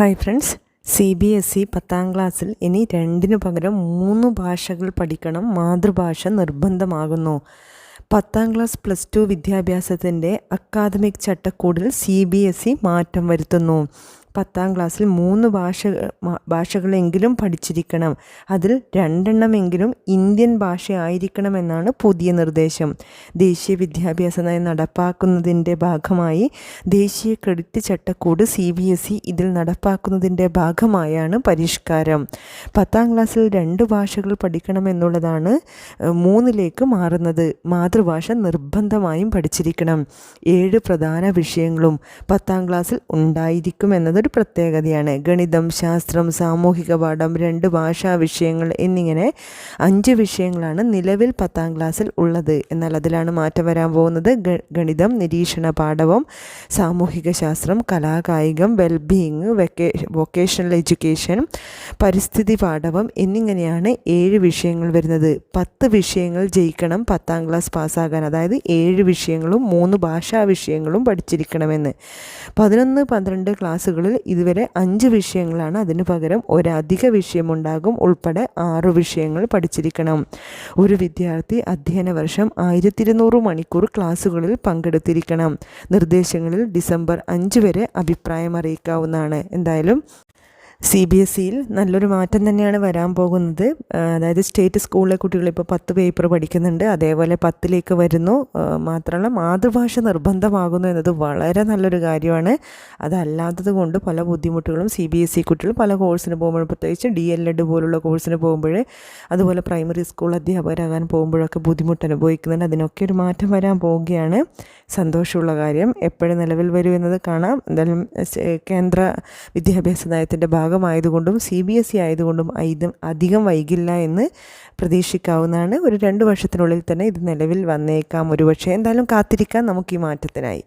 Hi friends C B S E പത്താം ക്ലാസ്സിൽ ഇനി രണ്ടിനു പകരം മൂന്ന് ഭാഷകൾ പഠിക്കണം. മാതൃഭാഷ നിർബന്ധമാകുന്നു. പത്താം ക്ലാസ് പ്ലസ് ടു വിദ്യാഭ്യാസത്തിന്റെ അക്കാദമിക് ചട്ടക്കൂടിൽ സി ബി എസ് ഇ മാറ്റം വരുത്തുന്നു. പത്താം ക്ലാസ്സിൽ മൂന്ന് ഭാഷ ഭാഷകളെങ്കിലും പഠിച്ചിരിക്കണം. അതിൽ രണ്ടെണ്ണമെങ്കിലും ഇന്ത്യൻ ഭാഷയായിരിക്കണമെന്നാണ് പുതിയ നിർദ്ദേശം. ദേശീയ വിദ്യാഭ്യാസ നയം നടപ്പാക്കുന്നതിന്റെ ഭാഗമായി ദേശീയ ക്രെഡിറ്റ് ചട്ടക്കൂട് സി ബി എസ് ഇ ഇതിൽ നടപ്പാക്കുന്നതിന്റെ ഭാഗമായാണ് പരിഷ്കാരം. പത്താം ക്ലാസ്സിൽ രണ്ട് ഭാഷകൾ പഠിക്കണമെന്നുള്ളതാണ് മൂന്നിലേക്ക് മാറുന്നത്. മാതൃഭാഷ നിർബന്ധമായും പഠിച്ചിരിക്കണം. ഏഴ് പ്രധാന വിഷയങ്ങളും പത്താം ക്ലാസ്സിൽ ഉണ്ടായിരിക്കും അതൊരു പ്രത്യേകതയാണ്. ഗണിതം ശാസ്ത്രം സാമൂഹിക പാഠം രണ്ട് ഭാഷാ വിഷയങ്ങൾ എന്നിങ്ങനെ അഞ്ച് വിഷയങ്ങളാണ് നിലവിൽ പത്താം ക്ലാസ്സിൽ ഉള്ളത്. എന്നാൽ അതിലാണ് മാറ്റം വരാൻ പോകുന്നത്. ഗണിതം നിരീക്ഷണ പാഠവും സാമൂഹിക ശാസ്ത്രം കലാകായികം വെൽബീയിങ് വെക്കേ വൊക്കേഷണൽ എഡ്യൂക്കേഷൻ പരിസ്ഥിതി പാഠവും എന്നിങ്ങനെയാണ് ഏഴ് വിഷയങ്ങൾ വരുന്നത്. പത്ത് വിഷയങ്ങൾ ജയിക്കണം പത്താം ക്ലാസ് പാസ്സാകാൻ അതായത് ഏഴ് വിഷയങ്ങളും മൂന്ന് ഭാഷാ വിഷയങ്ങളും പഠിച്ചിരിക്കണമെന്ന്. പതിനൊന്ന് പന്ത്രണ്ട് ക്ലാസ്സുകളിൽ ഇതുവരെ അഞ്ച് വിഷയങ്ങളാണ്. അതിന് പകരം ഒരധിക വിഷയമുണ്ടാകും. ഉൾപ്പെടെ ആറ് വിഷയങ്ങൾ പഠിച്ചിരിക്കണം. ഒരു വിദ്യാർത്ഥി അധ്യയന വർഷം ആയിരത്തി ഇരുന്നൂറ് മണിക്കൂർ ക്ലാസ്സുകളിൽ പങ്കെടുത്തിരിക്കണം. നിർദ്ദേശങ്ങളിൽ ഡിസംബർ അഞ്ച് വരെ അഭിപ്രായം അറിയിക്കാവുന്നതാണ്. എന്തായാലും സി ബി എസ് സിയിൽ നല്ലൊരു മാറ്റം തന്നെയാണ് വരാൻ പോകുന്നത്. അതായത് സ്റ്റേറ്റ് സ്കൂളിലെ കുട്ടികൾ ഇപ്പോൾ പത്ത് പേപ്പർ പഠിക്കുന്നുണ്ട്. അതേപോലെ പത്തിലേക്ക് വരുന്നു. മാത്രമല്ല മാതൃഭാഷ നിർബന്ധമാകുന്നു എന്നത് വളരെ നല്ലൊരു കാര്യമാണ്. അതല്ലാത്തത് കൊണ്ട് പല ബുദ്ധിമുട്ടുകളും സി ബി എസ് സി കുട്ടികൾ പല കോഴ്സിന് പോകുമ്പോൾ പ്രത്യേകിച്ച് ഡി എൽ എഡ് പോലുള്ള കോഴ്സിന് പോകുമ്പോൾ അതുപോലെ പ്രൈമറി സ്കൂൾ അധ്യാപകരാകാൻ പോകുമ്പോഴൊക്കെ ബുദ്ധിമുട്ട് അനുഭവിക്കുന്നുണ്ട്. അതിനൊക്കെ ഒരു മാറ്റം വരാൻ പോവുകയാണ്. സന്തോഷമുള്ള കാര്യം. എപ്പോഴും നിലവിൽ വരും എന്നത് കാണാം. എന്തായാലും കേന്ദ്ര വിദ്യാഭ്യാസ നയത്തിന്റെ ഭാഗമായതുകൊണ്ടും സി ബി എസ് ഇ ആയതുകൊണ്ടും അധികം വൈകില്ല എന്ന് പ്രതീക്ഷിക്കാവുന്നതാണ്. ഒരു രണ്ട് വർഷത്തിനുള്ളിൽ തന്നെ ഇത് നിലവിൽ വന്നേക്കാം ഒരുപക്ഷെ. എന്തായാലും കാത്തിരിക്കാം നമുക്ക് ഈ മാറ്റത്തിനായി.